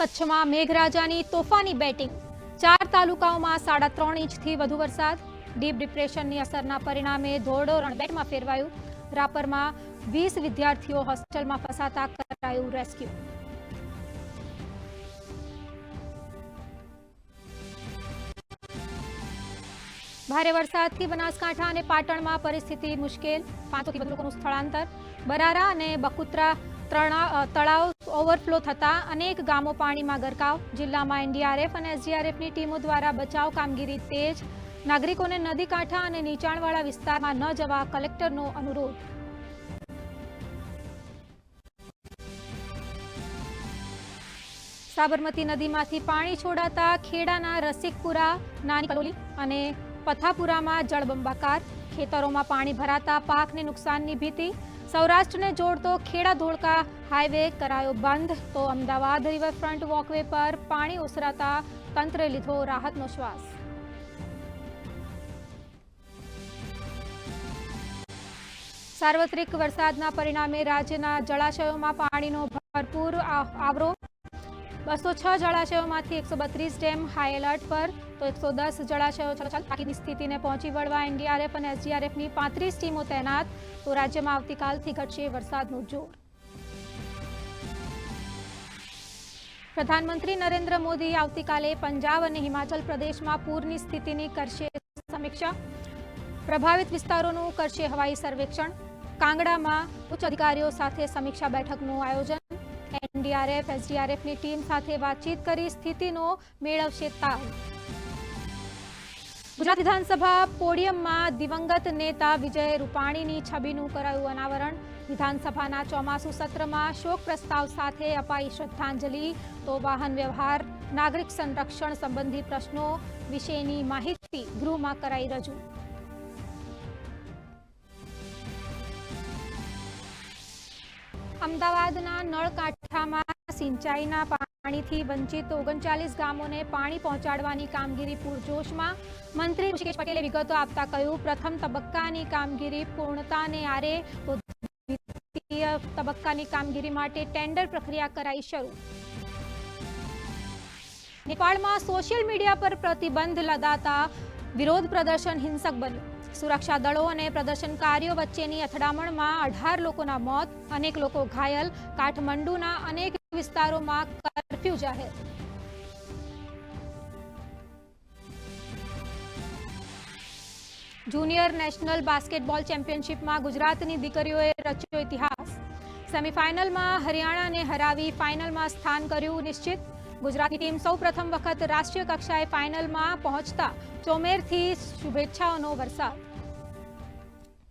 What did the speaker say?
કચ્છમાં મેઘરાજાની તોફાની બેટિંગ. ચાર તાલુકાઓમાં સાડા ત્રણ ઇંચથી વધુ વરસાદ. ડીપ ડિપ્રેશનની અસરના પરિણામે ધોરડો રણબેટમાં ફેરવાયું. રાપરમાં વીસ વિદ્યાર્થીઓ હોસ્ટેલમાં ફસાતા કરાયું રેસ્ક્યુ. ભારે વરસાદથી બનાસકાંઠા અને પાટણમાં પરિસ્થિતિ મુશ્કેલ. પાંચસોથી વધુ લોકોનું સ્થળાંતર. બરારા અને બકુત્રા તળાવ ઓવરફ્લો થતા અનેક ગામો પાણીમાં ગરકાવ. જિલ્લામાં એનડીઆરએફ અને એસડીઆરએફની ટીમો દ્વારા બચાવ કામગીરી તેજ નાગરિકોને નદી કાંઠા અને નીચાણવાળા વિસ્તારમાં ન જવા કલેક્ટરનો અનુરોધ. સાબરમતી નદીમાંથી પાણી છોડાતા ખેડાના રસિકપુરા, નાની અને પથાપુરામાં જળબંબાકાર. ખેતરોમાં પાણી ભરાતા પાકને નુકસાનની ભીતિ. સૌરાષ્ટ્રને જોડતો ખેડા ધોળકા હાઈવે કરાયો બંધ. તો અમદાવાદ રિવરફ્રન્ટ વોકવે પર પાણી ઓસરાતા તંત્રે લીધો રાહતનો શ્વાસ. સાર્વત્રિક વરસાદના પરિણામે રાજ્યના જળાશયોમાં પાણીનો ભરપૂર આવરો બસો છ જળાશયોમાંથી એકસો બત્રીસ ડેમ હાઈ એલર્ટ પર તો એકસો દસ જળાશયો બાકીની સ્થિતિને પહોંચી વળવા એનડીઆરએફ અને એસડીઆરએફની પાંત્રીસ ટીમો તૈનાત. તો રાજ્યમાં આવતીકાલથી ઘટશે વરસાદનું જોર. પ્રધાનમંત્રી નરેન્દ્ર મોદી આવતીકાલે પંજાબ અને હિમાચલ પ્રદેશમાં પૂરની સ્થિતિની કરશે સમીક્ષા. પ્રભાવિત વિસ્તારોનું કરશે હવાઈ સર્વેક્ષણ. કાંગડામાં ઉચ્ચ અધિકારીઓ સાથે સમીક્ષા બેઠકનું આયોજન. એનડીઆરએફ, એસડીઆરએફની ટીમ સાથે વાતચીત કરી સ્થિતિનો મેળવશે તાગ ગુજરાત વિધાનસભા પોડિયમમાં દિવંગત નેતા વિજય રૂપાણીની છબીનું કરાયું અનાવરણ. વિધાનસભાના ચોમાસુ સત્રમાં શોક પ્રસ્તાવ સાથે અપાઈ શ્રદ્ધાંજલિ. તો વાહન વ્યવહાર, નાગરિક સંરક્ષણ સંબંધી પ્રશ્નો વિશેની માહિતી ગૃહમાં કરાઈ રજૂ. અમદાવાદના નળકાંઠામાં સિંચાઈના પાણીથી વંચિત ઓગણચાલીસ ગામોને પાણી પહોંચાડવાની કામગીરી પૂરજોશમાં મંત્રી ઋષિકેશ પટેલે વિગતો આપતા કહ્યું, પ્રથમ તબક્કાની કામગીરી પૂર્ણતાને આરે દ્વિતીય તબક્કાની કામગીરી માટે ટેન્ડર પ્રક્રિયા કરાઈ શરૂ. નેપાળમાં સોશિયલ મીડિયા પર પ્રતિબંધ લદાતા વિરોધ પ્રદર્શન હિંસક બન્યું. સુરક્ષા દળો અને પ્રદર્શનકારીઓ વચ્ચેની અથડામણમાં અઢાર લોકોના મોત, અનેક લોકો ઘાયલ, કાઠમંડુના અનેક વિસ્તારોમાં કરફ્યુ જાહેર. જુનિયર નેશનલ બાસ્કેટબોલ ચેમ્પિયનશિપમાં ગુજરાતની દીકરીઓએ રચ્યો ઇતિહાસ. સેમીફાઇનલમાં હરિયાણાને હરાવી ફાઇનલમાં સ્થાન કર્યું નિશ્ચિત. ગુજરાતની ટીમ સૌ પ્રથમ વખત રાષ્ટ્રીય કક્ષાએ ફાઇનલમાં પહોંચતા ચોમેરથી શુભેચ્છાઓનો વરસાદ.